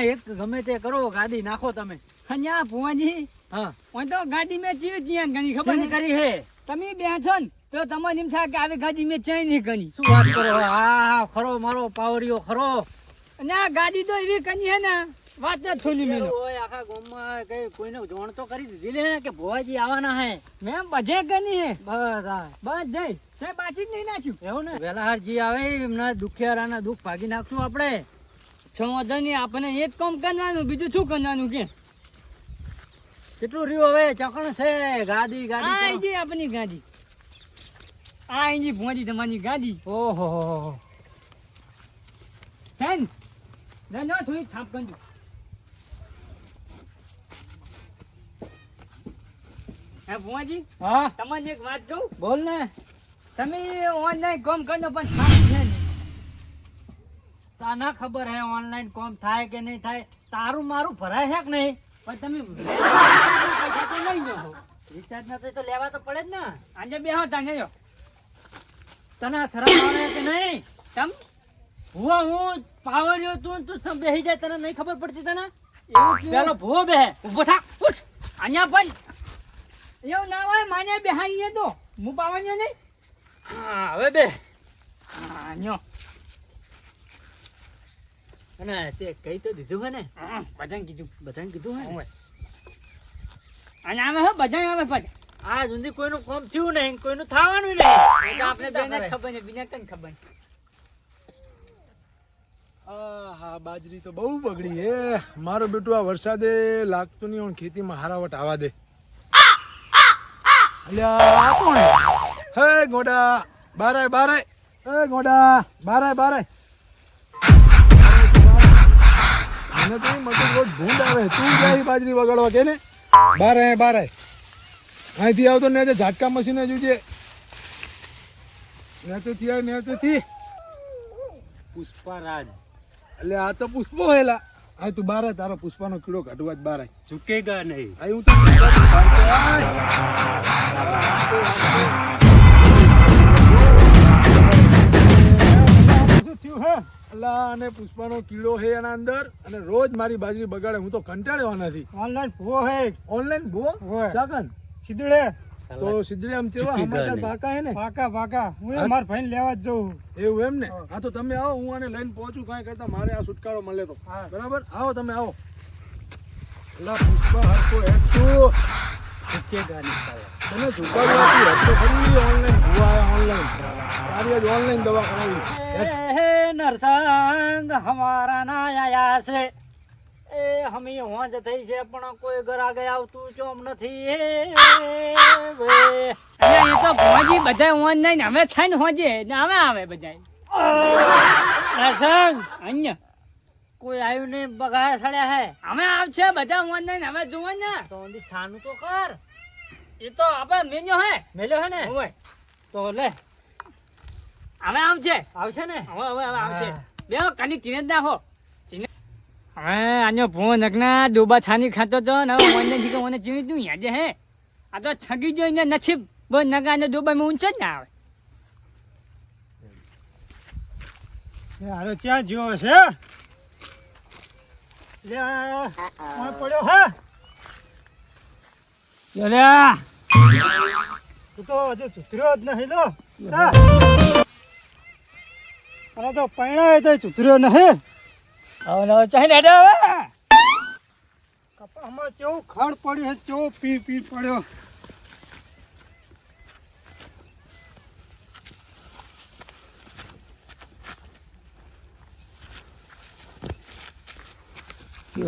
ગોમમાં એક ગમે તે કરો ગાડી નાખો તમે. અહીંયા ભુવાજી. હા. તો ગાડી મેં જીવ ત્યાં ગણી ખબર નહીં કરી હે. તમે બે છો ને તો તમને એમ થાય કે આવી ગાડી મેં ચાઈ નહીં ગણી. શું વાત કરો? હા ખરો મારો પાવરીઓ ખરો. અને આ ગાડી તો એવી કની હે ને વાત જ છોલી મેં ઓય આખા ગોમમાં કઈ કોઈને જોણ તો કરી દીધી ને કે ભુવાજી આવવાના હે. મેં બજે કની હે. બસ હા. બસ જઈ તે પાછી જ નહીં નાખ્યું. એવું ને? વેલાહારજી આવે એમના દુખિયારાના દુઃખ ભાગી નાખશું આપણે. છ વાંધો નહીં આપણે એ જ કામ કરવાનું બીજું શું કરવાનું કે? કેટલું રહ્યું હવે? ચકણ છે ગાડી ગાડી આપણી ગાડી આ એની ભોજી તમારી ગાડી ઓહો હો હો. ફેન ના ના થોડી છાપ કરજો હે ભુવાજી હા? તમને એક વાત કહું? બોલ ને. તમે ઓનલાઈન કામ કરજો પણ છાપ છે નહીં. તને ખબર હે ઓનલાઈન કોમ થાય કે નહીં થાય? તારું મારું ભરાય છે કે નહીં? પણ તમે પૈસા તો લઈ લો રિચાર્જ ના તો લેવા તો પડે જ ને. આજે બે હો તાને જો. તને શરમ આવે કે નહીં? તમ? હું હું પાવર્યો તું તું બેહી જાય તને નહીં ખબર પડતી તને? એવું પેલો ભૂવો બે ઊભો થા ઉઠ. અહીંયા પણ. એવું ના હોય માને બેહાઈએ તો. હું પાવન્યો નહીં? હા હવે બે હા ન્યો. અને તે કઈ તો દીધું હે ને? બધાને કીધું. બધાને કીધું હે ને? અને આવે હે બધા આવે પાછા. આ સુધી કોઈનું કોમ થયું નહીં કોઈનું થવાનું નહીં. તો આપણે બેને ખબર ને બીજા કઈ ખબર. હા બાજરી તો બહુ બગડી હે. મારો બેટું આ વરસાદે લાગતું નહીં હું ખેતીમાં હારાવટ આવા દે. અલ્યા આ કોણ? હે? હે ગોડા બારાય બારાય હે ગોડા બારાય બારાય મને તો એમ રોજ ભૂંડ આવે. તું જાય બાજરી વગાડવા કે ને? બારાય બારાય અહીંથી આવતો ને જે ઝાટકા મશીને જોજે નેચેથી આવે નેચેથી. પુષ્પરાજ. એટલે આ તો પુષ્પો હેલા આ તું બાર તારો પુષ્પાનો કીડો કાઢવા જ બાર. ઝુકેગા નહીં. આ હું તો થયું હે? અલા અને પુષ્પાનો કીડો હે એના અંદર અને રોજ મારી બાજરી બગાડે હું તો કંટાળ્યો નથી ઓનલાઈન ભૂવો હે. ઓનલાઈન ભૂવો ચાકન? સિદ્ધડે તો સિદ્ધડી આમ ચેવા? સમાચાર પાકા હે ને? પાકા પાકા હું મારા ભાઈને લેવા જ જઉં. એવું એમ ને? હા. તો તમે આવો હું આને લઈને પહોંચું. કાંઈ કરતા મારે આ છુટકારો મળે તો. હા. બરાબર? આવો તમે આવો. અલ્લા પુષ્પા હરકો હેતુ તને ઝુકાવવાથી હટતો ખરી. ઓનલાઈન ભૂવા આયા ઓનલાઈન તારી આજ ઓનલાઈન દવા કરાવી નરસંગ હમારા ના આયા છે. એ હમી હોંજ થઈ છે પણ કોઈ ગરાગે આવતું ચોમ નથી. એ તો ભોજી બધા ઓનલાઈન હવે છે ને હોજે ને હવે આવે બધા નરસંગ અન્ય. કોઈ આવ્યું નહીં બગાયા સડ્યા હે? હવે આવશે બધા ઓનલાઈન હવે જુઓ ને. તો સાનું તો કર. એ તો આપણે મેન્યો હે. મેલ્યો હે ને? હોય તો લે. હવે આવશે આવશે ને? હવે હવે હવે આવશે હા. બે કની ચીને જ નાખો. ચીને હવે આનો ફોન નગના ડોબા છાની ખાતો તો ને હવે ઓનલાઈન જીકે મને જીવી તું યાજે હે? આ તો છગી જોઈને નસીબ બો નગા ને ડોબા મે ઊંચો જ ના આવે. હારો ક્યાં જો છે? લે આ પડ્યો હે? લ્યા તું તો હજુ ચુતર્યો જ નહીં લો. અને તો પૈણાય તો ચૂતર્યો નહીં. હવે નવો ચાઈ હેડે હવે. કપામાં કેવું ખડ પડ્યું છે કેવો પી પી પડ્યો.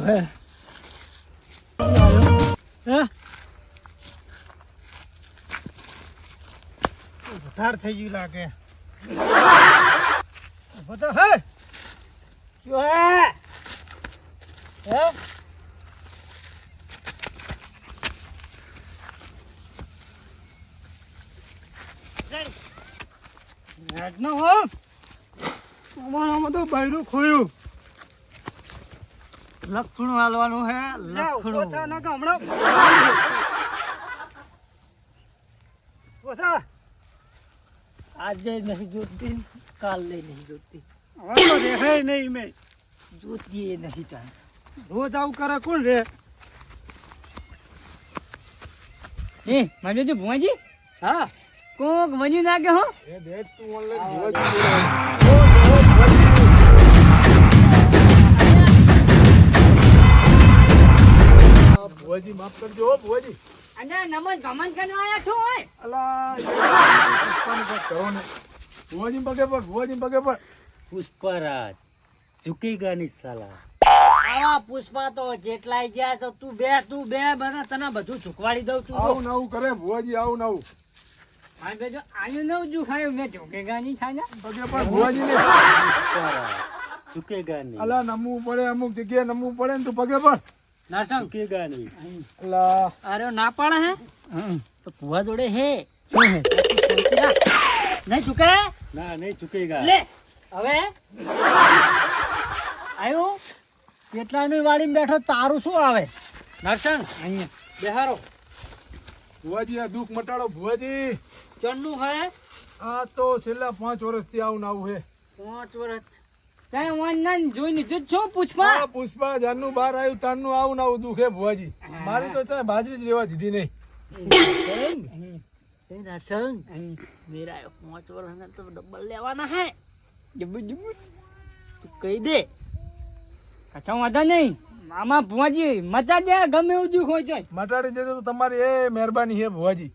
હે? હે? વધાર થઈ ગયું લાગે. બધા હે. જો હે. હે? અમારામાં તો બૈરું ખોયું. લખણું હાલવાનું હે લખણું. હમણાં ઊભો થા. આજે નહીં જોતી કાલ નહીં જોતી. હવે તો દેખાય નહીં મેં. જોતી એ નહીં તાન રોજ આવું કરે કોણ રે? એ મારે જો ભુવાજી? હા. કોક વન્યું નાગે હો. એ દેખ તું ઓનલાઈન ભુવાજી માફ કરજો હો ભુવાજી. અને નમન ગમન કરવા આયા છો ઓય. અલા કરો ને. ભુવાજી પગે પર ભુવાજી પગે પર. પુષ્પરાજ ઝુકેગા ગાની સાલા. આવા પુષ્પા તો જેટલાય ગયા તો તું બે તું બે બધા તને બધું ચૂકવાડી દઉં તું આવું નવું કરે ભુવાજી આવું નવું. હા બેજો આયુ નવ જુ ખાયું મેં જોકે ગાની છાના પગે પર ભુવાજી ને ઝુકેગા નહીં અલા નમવું પડે અમુક જગ્યાએ નમવું પડે ને તું પગે પર. નાસંગ ગયા નહીં લા અરે ના પાડે હે? તો કુવા જોડે હે. શું હે? નહીં ચૂકે? ના નહીં ચૂકેગા લે હવે. આયો? કેટલાની વાડીમાં બેઠો તારું શું આવે? નરસંગ અહીંયા. બેહારો. ભુવાજી આ દુઃખ મટાડો ભુવાજી. ચણનું હે? આ તો છેલ્લા પાંચ વર્ષથી આવું ને આવું હે. પાંચ વર્ષ. ચાય ઓનલાઈન જોઈને જો છો પુષ્પા. પુષ્પા જાનનું બહાર આવ્યું તારનું આવું ના આવું દુઃખ હે. ભુવાજી મારી તો ચાહે બાજરી જ લેવા દીધી નહીં. નરસંગ એ નરસંગ મેરા પાંચ વર્ષ તો ડબલ લેવાના હે. જબ્બુ જબ્બુ તું કહી દે. કાચા વાંધો નહીં. મામા ભુવાજી મચા દે ગમે એવું દુઃખ હોય છે મટાડી દેજો તો તમારી એ મહેરબાની હે ભુવાજી.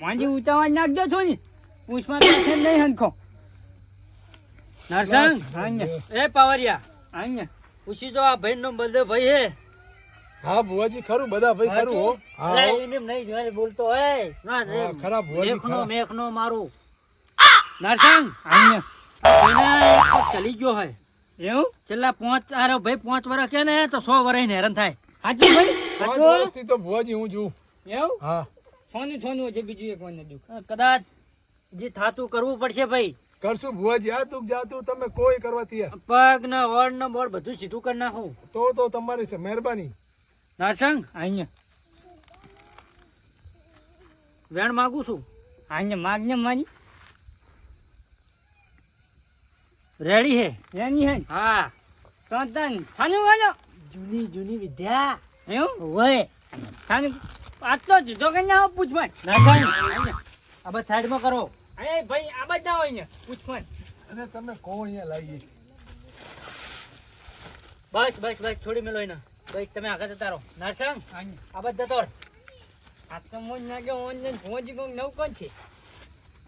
વાંજી ઊંચાવા નાખજો છો ને પુષ્પા પાસે નહીં હંખો. નરસંગ? એ પાવરિયા આયા. પૂછી જો આ ભાઈ નો બધો ભાઈ હે. હા ભુવાજી ખરું બધા ભાઈ ખરું હો. હા એને નહીં જોઈ બોલતો હે. ના ખરા ભુવાજી, મેઘનો ખરા. મેઘનો મારું. નરસંગ? આયા. ભાઈના એક ચલી ગયો હે. એવું? છેલ્લા પાંચ આરો ભાઈ પાંચ વર્ષ કે ને તો સો વર્ષ હેરાન થાય. હાજી ભાઈ? પાંચ? વર્ષથી તો ભુવાજી હું જોઉં એવું? હા. સોનું સોનું છે બીજું એક દુઃખ કદાચ જે થાતું કરવું પડશે ભાઈ. કરશું ભુવાજી આ તું જાતું તમે કોઈ કરવા પગ ને વડ ને બોડ બધું સીધું કરી નાખું. તો તો તમારી છે મહેરબાની. નરસંગ અહીંયા. વેણ માગું છું. અહીંયા માગને મારી. રેડી હે? રેની હે હા. તો તન છાનું વાલો જૂની જૂની વિદ્યા. એવું? હોય છાનું આટલો જુદો કઈ ના પૂછવા નરસંગ. આ બસ સાઈડમાં કરો. અરે ભાઈ આ બધા હોય ને અને તમે અહીંયા લાવીએ બસ બસ બસ છોડી મેલો એને. બસ તમે આગળ જતા રહો. નરસંગ આ બસ જતો આ તો મોજ ગયો નવ કોણ છે?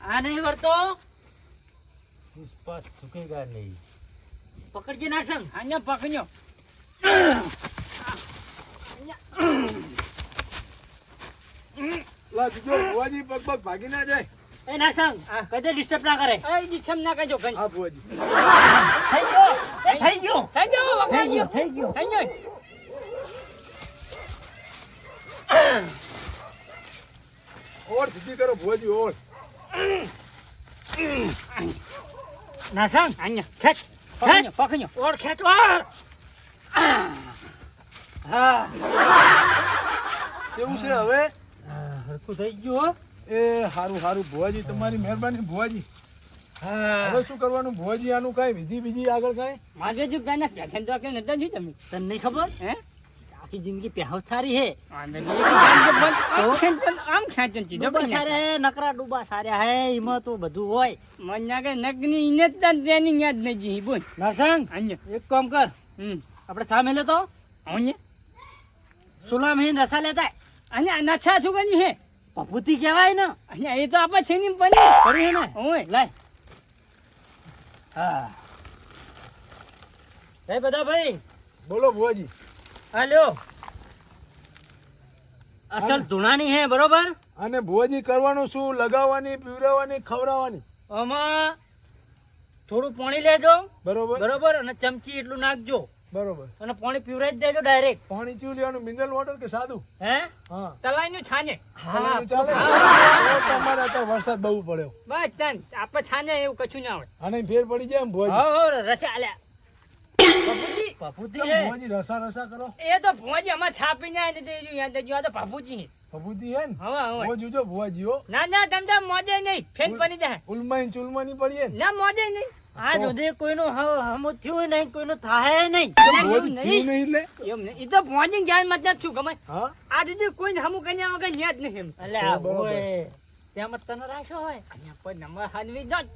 આ નહીં વળતો? પુષ્પા ચૂકેગા નહીં. પકડજે નરસંગ. અહીંયા પકડ્યો. લા બીજો ભુવાજી પગ પગ ભાગી ના જાય. એ નરસંગ કદે ડિસ્ટર્બ ના કરે. એ દીક્ષમ ના કહેજો કઈ હા ભુવાજી. થઈ ગયો. થઈ ગયો. થઈ ગયો વગાડી ગયો થઈ ગયો. થઈ ગયો. ઓર સીધી કરો ભુવાજી ઓર નરસંગ અહીંયા ખેંચ. ખેંચ. પકડ્યો પકડ્યો ઓર ખેંચ ઓર હા કેવું છે હવે? હરખું થઈ ગયું હો. એ સારું સારું ભુવાજી તમારી મહેરબાની ભુવાજી. હા. હવે શું કરવાનું? ભુવાજી આનું કઈ વિધિ બીજી આગળ કઈ? માગે જો પેલા પેશન તો કે નતા જોઈ તમે. તને નહીં ખબર? હે? આખી જિંદગી પહેવ સારી હે. આમ ખેંચન ચીજ સારા હે નકરા ડૂબા સાર્યા હે એમાં તો બધું હોય. મન કે નગની ઇને જ તેની યાદ નહીં જી બોલ. નરસંગ અહીંયા. એક કામ કર. હમ. આપણે સામે લેતો. અહીંયા. સુલામ હે નસા લેતા. અહીંયા નછા શું કર્યું હે? પપુતી કહેવાય ને. અહીંયા એ તો આપણે છે ની બની પડી હે ને? ઓય લાય. હા. એ બધા ભાઈ બોલો ભુવાજી. આ લ્યો. અસલ ધૂણાની હે બરોબર? અને ભુવાજી કરવાનું શું? લગાવવાની પીવડાવવાની ખવડાવવાની? આમાં થોડું પાણી લેજો. બરોબર. બરોબર? અને ચમચી એટલું નાખજો. બરોબર. અને પાણી પીવરાઈ જ દેજો ડાયરેક્ટ પાણી ચીવ લેવાનું મિનરલ વોટર કે સાદું? હે? હા. તલાઈનું છાને હા ચાલે. તો તમારે અત્યારે વરસાદ બહુ પડ્યો. બસ ચાન આપણે છાને એવું કશું ના હોય. અને ફેર પડી જાય એમ ભોજ હો હા, રસા આલ્યા. બાપુજી કેમ રસા રસા કરો. એ તો ભુવાજી અમાર છાપી જાય ને જે યાદ દેજો આ તો બાપુજી ભભૂતિ હે ને? હવે હવે. જોજો ભુવાજી હો ના ના તમ મોજે નહીં. ફેન બની જાય. ઉલમાઈ ચુલમાની પડીએ ના? મોજે નહીં. આ સુધી કોઈનો હમું થયું નહીં કોઈનો થાય નહીં. નહીં. એટલે? એમ નહીં. ઈ તો પહોંચીને જ્ઞાન મતલબ શું ગમે આ સુધી કોઈને હમું કર્યા વગર ન્યા જ નહીં એમ. એટલે આ તેમ જ તને રાખ્યો હોય? અહીંયા કોઈ નંબર હાલવી દો જ.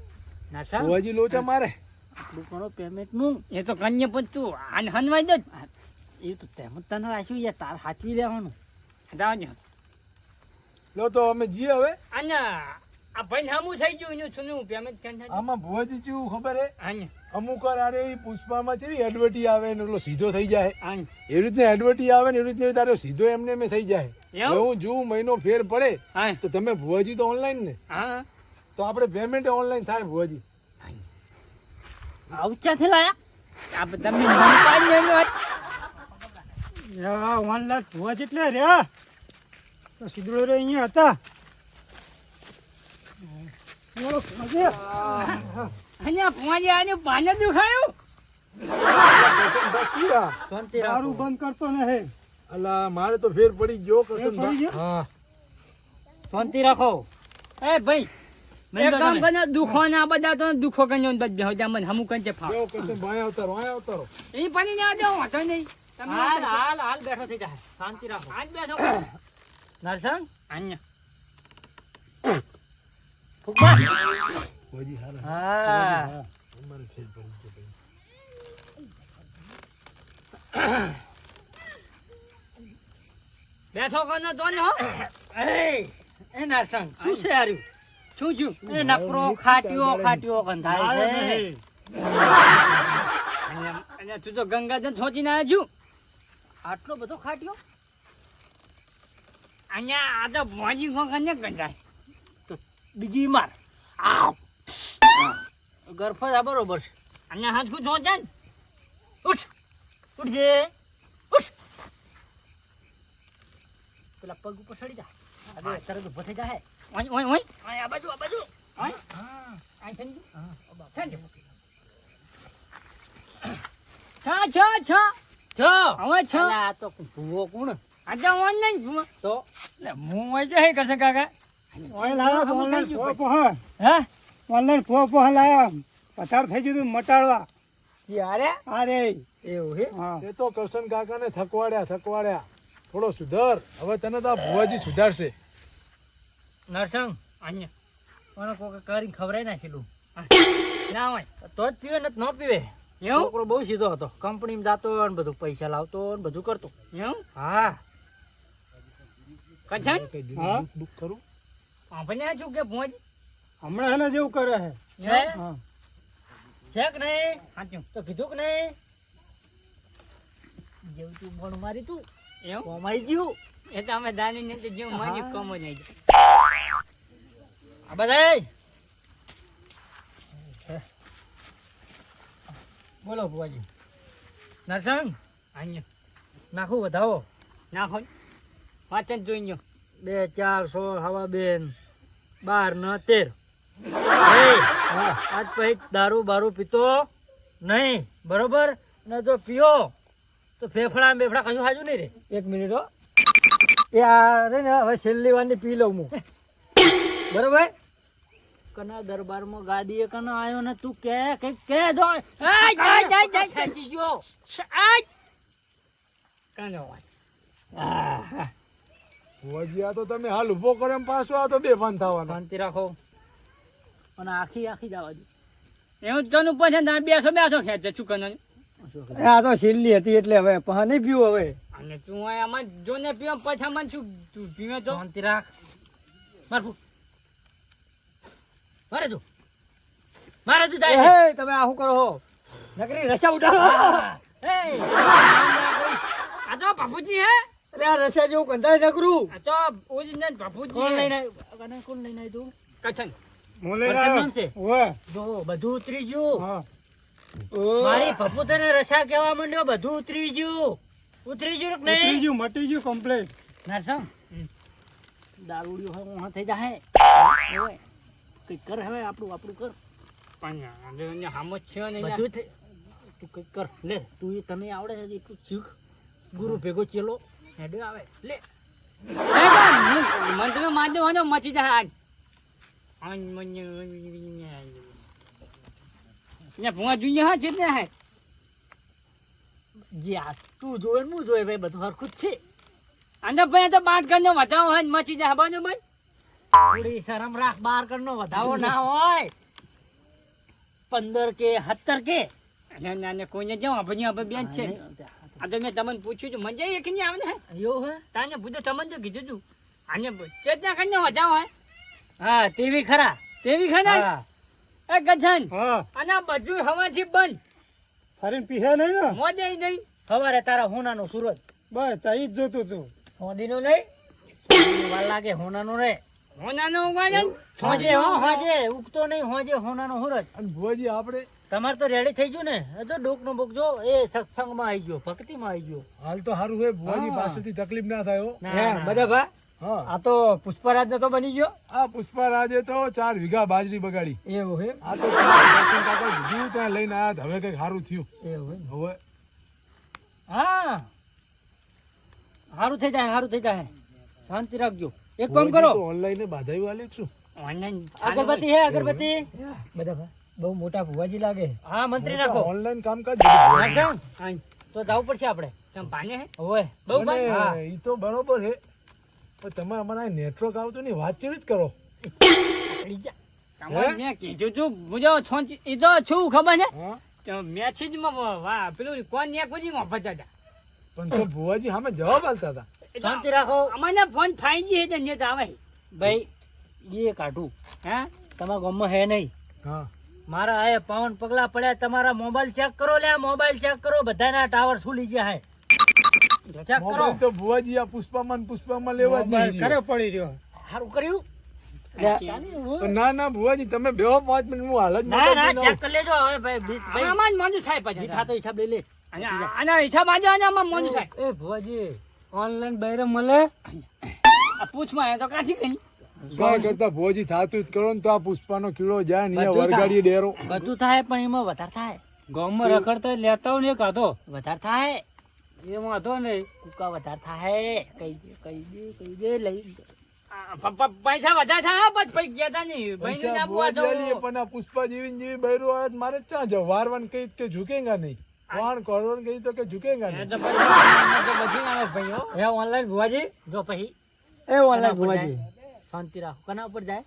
ના સર. ભુવાજી લોચા મારે. આટલું પેમેન્ટનું. એ તો કન્યા પણ તું આને હનવાઈ દો એ તો તેમ તને રાખ્યું યાર તાર સાચવી લેવાનું. જાઓ જો. લો તો અમે જઈએ હવે. આના આ ભાઈ હમું થઈ ગયું એનું છૂનું પેમેન્ટ કેમ થાય? આમાં ભુવાજી કેવું ખબર હે? અહીંયા અમુક વાર આરે ઈ પુષ્પામાં કેવી એડવર્ટી આવે ને એટલો સીધો થઈ જાય. અહીંયા એવી રીતના એડવર્ટી આવે ને એવી રીતના તારો સીધો એમને એમ થઈ જાય? હું જોઉં મહિનો ફેર પડે હા તો તમે ભુવાજી તો ઓનલાઈન ને? હા. તો આપણે પેમેન્ટ ઓનલાઈન થાય ભુવાજી આવચા લાયા આ તમે. ઓનલાઈન ભુવાજી એટલે રહ્યા. તો અહીંયા હતા. અહીંયા પહોંચી આજે પાને દુખાયું બસ શું આ? શાંતિ દારૂ બંધ કરતો નહીં અલા મારે તો ફેર પડી ગયો કરશન હા. શાંતિ રાખો. એ ભાઈ મેં કામ તને- દુખો ના બધા તો દુખો કઈ બધ બેહો જા મને હમું ભાઈ ભાઈ આવતારો એ પાણી ના નહીં. હાલ હાલ હાલ બેઠો થઈ જાય શાંતિ રાખો. આજ બેઠો. નરસંગ? અહીંયા ફૂકવા ભુવાજી હારા. હા. અમારે ફેર પડી. બેઠો કોનો તો હો? એ એ નરસંગ શું છે હાર્યું શું છું? એ નકરો ખાટ્યો ખાટ્યો કન થાય છે. અહીંયા તું તો ગંગાજન છોચીને આવ્યો છું. આટલો બધો ખાટીઓ? અહીંયા આ તો ભોજી ગંગાને ગંજાય. બીજી માર આવ ગરફો બરોબર છે. અહીંયા હાથકું છોચે ને. ઉઠ. ઉઠજે. ઉઠ. પેલા પગ ઉપર ચડી જા. અરે તરત ઊભો થઈ જાય ઓય ઓય ઓય. આ બાજુ આ બાજુ. ઓય. આ છે ને છે ને છ છ છા. છો. હવે છ. આ તો ભૂવો કોણ? આજે ઓનલાઈન જુઓ તો? લે હું હોય છે કરશે કાકા? ઓય ઓનલાઈન હે. ઓનલાઈન પોહ પોહ લાયા પસાર થઈ ગયું તું મટાડવા. અરે. એવું હે? એ તો કરશન કાકાને થકવાડ્યા થકવાડ્યા. થોડો સુધાર. હવે તને તો ભુવાજી સુધારશે. નરસંગ અહીંયા. મને કોઈ કરીને ખવડાવી નાખેલું. ના હોય. તો જ પીવે ને ન પીવે. એવું? બહુ સીધો હતો. કંપનીમાં જાતો ને બધું પૈસા લાવતો ને બધું કરતો. એવું? હા. દીધું હા? દુઃખ કરું? આપણે આ છું કે ભોજ? હમણાં એને જેવું કરે છે? છે છે કે નહીં? સાચું. તો કીધું કે નહીં? જેવું તું બોણ મારી તું એવું? કમાઈ ગયું. એ તો અમે દાની ને જેવું મારી હા. કમો નહીં આ બધા બોલો ભુવાજી. નરસંગ અહીંયા. નાખું વધાવો? ના હોય વાંચન જોઈ ગયો બે ચાર સો હવા બેન બાર ન તેર. આજ પછી દારૂ બારૂ પીતો નહીં બરોબર? ને જો પીઓ. તો ફેફડા બેફડા કશું હાજુ નહીં રે. એક મિનિટ હો. એ આ રે ને હવે છેલ્લી વારની પી લઉં હું. બરોબર? કના દરબારમાં ગાદીએ કના આવ્યો ને તું કે કંઈક કે જો. આય, આય, આય, આય, ખેંચી ગયો આજ. કાનો વાત. આહ, ભુવાજી આ તો તમે હાલ ઊભો કરો એમ પાછો આ તો બે ભાન થવાનો શાંતિ રાખો અને આખી આખી જવા દો એવું જ ઉપર છે તમે બેસો બેસો ખેંચે શું કરવાનું આ તો છેલ્લી હતી એટલે હવે પહા નહીં પીવું હવે અને તું આમાં આમાં જોને પીવો પછી આમાં શું તું પીવે તો શાંતિ રાખ માર ફૂ મારે તું મારે તું જાય હે તમે આ શું કરો હો નકરી રસા ઉઠાવો હે આ તો બાપુજી હે અરે આ રસા જેવું કંધાય નકરું. ચો તો ને બાપુજી. કોણ. લઈને આવ્યું? કને કોણ લઈને આવ્યું તું? કચન હું છે? ઓય જો બધું ઉતરી ગયું. હા. મારી પપ્પુ રસા કહેવા માંડ્યો બધું ઉતરી ગયું. ઉતરી ગયું કે ઉતરી ગયું મટી ગયું કમ્પ્લીટ નરસમ દારૂડિયો હવે થઈ જાય ઓય કઈ કર હવે આપણું આપણું કર. પણ જ છે ને બધું તું કઈ કર લે. તું એ તને આવડે છે એટલું શીખ. ગુરુ ભેગો ચેલો. હેડે આવે લે. એ તો હું- મંત્ર મારજો હોય ને મચી જાય આજ મને- અહીંયા ભૂવા જોઈએ હા છે જ ને હે. જે આ તું જોવે ને હું જોવે ભાઈ બધું હરખું જ છે. આંધા ભાઈ તો બાદ કરનો વચાવો હોય ને મચી જાય બાજુ ભાઈ? થોડી શરમ રાખ બાર કરનો વધાવો ના હોય. પંદર કે સત્તર કે. અને નાને કોઈને આપણે બેન છે. આ તો મેં તમને પૂછ્યું છું મજા એક નહીં આવે ને? એવું હે? તાને પૂછો તમને તો કીધું તું. આને ચેતના કરીને વચાવો હોય હા તેવી ખરા. તેવી ખરા? હા. એ ગજન હા. અને બધું હવાથી બંધ. ફરીને પીહે નહીં ને? મોજે નહીં. સવારે તારા હોનાનો સુરત. બસ તઈ જ જોતું તું. સોદીનું નહીં? વાર લાગે હોનાનો રે. હોનાનો ઉગાડે હોજે હો હોજે. ઉગતો નહીં હોજે હોનાનો હુરત અને ભોજી આપણે તમારે તો રેડી થઈ ગયું ને? તો ડોક નો બોક જો એ સત્સંગમાં આવી ગયો ભક્તિમાં આવી ગયો. હાલ તો સારું હોય ભુવાજી પાસેથી તકલીફ ના થાય. બધા ભા? આ તો પુષ્પરાજ તો બની ગયો? આ પુષ્પરાજે તો ચાર વીઘા બાજરી બગાડી. એવું હે આ તો ત્યાં લઈને આયા તો હવે કંઈક સારું થયું. એવું હવે. હા. સારું થઈ જાય સારું થઈ જાય. શાંતિ રાખજો. એક કામ કરો. ઓનલાઈન બાધાયું વાલી શું? ઓનલાઈન અગરબત્તી હે અગરબત્તી? બધા ભા? બહુ મોટા ભુવાજી લાગે. હા મંત્રી નાખો. ઓનલાઈન. નાખશો? આઈ. તો જવું પડશે આપણે. ચંપાને હે? ઓય બહુ ઈ તો બરોબર છે પણ તમારે મને નેટવર્ક આવતું નહીં વાતચીત જ કરો. મેં કીધું મુજો છોંચ એ તો છું ખબર છે? હા. માં વાહ પેલું કોણ ન્યા કોઈ ફસા હતા પણ તો ભુવાજી સામે જવાબ આલતા હતા. શાંતિ રાખો. અમારે ફોન હે તો નેટ આવે. ભાઈ એ કાઢું. હે? તમારા ગામમાં હે નહીં. હા. મારા આ પાવન પગલા પડ્યા તમારા મોબાઈલ ચેક કરો લે મોબાઈલ ચેક કરો બધાના ટાવર સુલી ગયા હે. ચેક કરો. તો ભુવાજી આ પુષ્પામાં પુષ્પામાં લેવા જ કરે પડી રહ્યો. સારું કર્યું? ના ના ભુવાજી તમે બેહો પાંચ મિનિટ હું હાલ જ ના ના ચેક કરી લેજો. હવે ભાઈ આમાં જ મોંઘું થાય પછી. થાતો હિસાબ લઈ લે. આના હિસાબ આજે આનામાં મોંઘું થાય. એ ભુવાજી ઓનલાઈન બૈરે મળે. આ પૂછમાં એ તો કાચી કરી? કાંઈ કરતા ભુવાજી થાતું જ કરો ને તો આ પુષ્પાનો કીડો જાય ને અહીંયા વરગાડી ડેરો. બધું થાય પણ એમાં વધારે થાય. ગામમાં રખડતા લેતા ને કાતો વધારે થાય. એ વાંધો નહીં. કુકા વધારે થાય. કઈ દે કઈ દે કઈ દે લઈ આ પ- પ- પૈસા વધારે થાય પછી પૈ ગયા તા નહીં ભાઈ પૈસા ભુવાજી આલીએ પણ પુષ્પા જેવી જીવી આવે મારે ચા જાવ? વારવાન કઈ કે ઝુકેગા નહીં. કોણ કરવાનું કઈ તો કે ઝુકેગા નહીં. તો પછી તો પછી ભાઈઓ. એ ઓનલાઈન ભુવાજી? જો પછી. એ ઓનલાઈન જાય? શાંતિ રાખો. કના ઉપર જાય?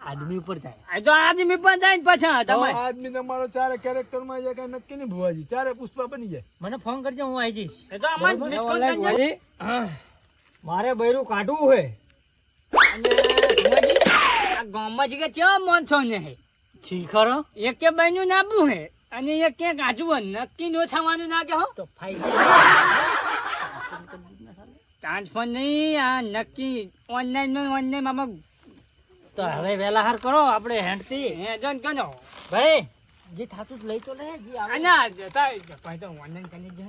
આદમી ઉપર જાય. જો આદમી પણ જાય ને પાછા તમારે. આદમી તમારો ચારે કેરેક્ટરમાં જાય કઈ નક્કી નહીં ભુવાજી? ચારે પુષ્પા બની જાય. મને ફોન કરજો હું આવી જઈશ. એ તો અમાર. ભુવાજી, મારે બૈરું કાઢવું હે આ ગામમાં છે કે મોન છો ને હે? શીખર એક કે બહેનું નાબું હે? અને એક કે કાચું નક્કી નો થવાનું ના કે હો તો ફાઈ ટ્રાન્સફર નહીં આ નક્કી ઓનલાઈનમાં ઓનલાઈન આમાં તો હવે વેલા હાર કરો આપણે હેન્ડથી હે જોન કનો. ભાઈ જે થાતું લઈ તો લે જે આવે. ના જતા ભાઈ તો ઓનલાઈન કરી દે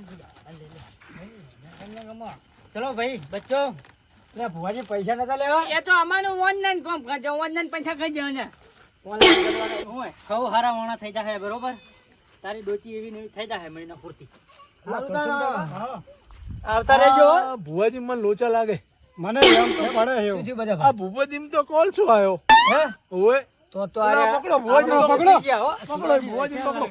ચલો ભાઈ બચ્ચો. લે ભુવાજી પૈસા નતા લેવા? એ તો અમારું ઓનલાઈન કામ કરજો ઓનલાઈન પૈસા કરી દેવા ને. ઓનલાઈન કરવાનું હોય. ખવ હારા વાણા થઈ જાય બરોબર? તારી ડોચી એવી નહીં થઈ જાય મહિના પૂરતી આવતા રહેજો ભુવાજી મને લોચા લાગે. મને એમ તો પડે એવું. બધા આ ભુવાજી તો કોલ શું આવ્યો હે? ઓય. તો તો આ પકડો ભુવાજી પકડો, પકડો. ગયા હો પકડો ભુવાજી પકડો.